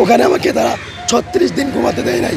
ওখানে আমাকে তারা ছত্রিশ দিন ঘুমাতে দেয় নাই।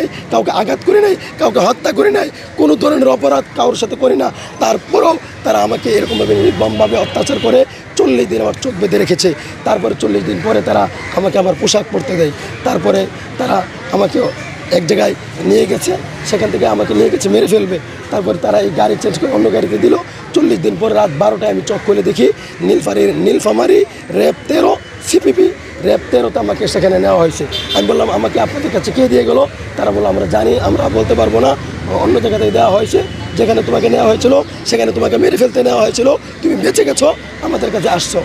নাই, কাউকে আঘাত করি নাই, কাউকে হত্যা করি নাই, কোনো ধরনের অপরাধ কারোর সাথে করি না। তারপরেও তারা আমাকে এরকমভাবে নির্মমভাবে অত্যাচার করে চল্লিশ দিন আমার চোখ বেঁধে রেখেছে। তারপরে চল্লিশ দিন পরে তারা আমাকে আমার পোশাক পরতে দেয়। তারপরে তারা আমাকে এক জায়গায় নিয়ে গেছে, সেখান থেকে আমাকে নিয়ে গেছে, মেরে ফেলবে। তারপরে তারা এই গাড়ি চেঞ্জ করে অন্য গাড়িতে দিল। চল্লিশ দিন পর রাত বারোটায় আমি চোখ খুলে দেখি, নীলফারি নীলফামারি র্যাব তেরো সিপিপি র্যাব তেরোতে আমাকে সেখানে নেওয়া হয়েছে। আমি বললাম, আমাকে আপনাদের কাছে কে দিয়ে গেলো? তারা বলল, আমরা জানি, আমরা বলতে পারব না। অন্য জায়গাতে দেওয়া হয়েছে, যেখানে তোমাকে নেওয়া হয়েছিল, সেখানে তোমাকে মেরে ফেলতে নেওয়া হয়েছিল। তুমি বেঁচে গেছো, আমাদের কাছে আসছো।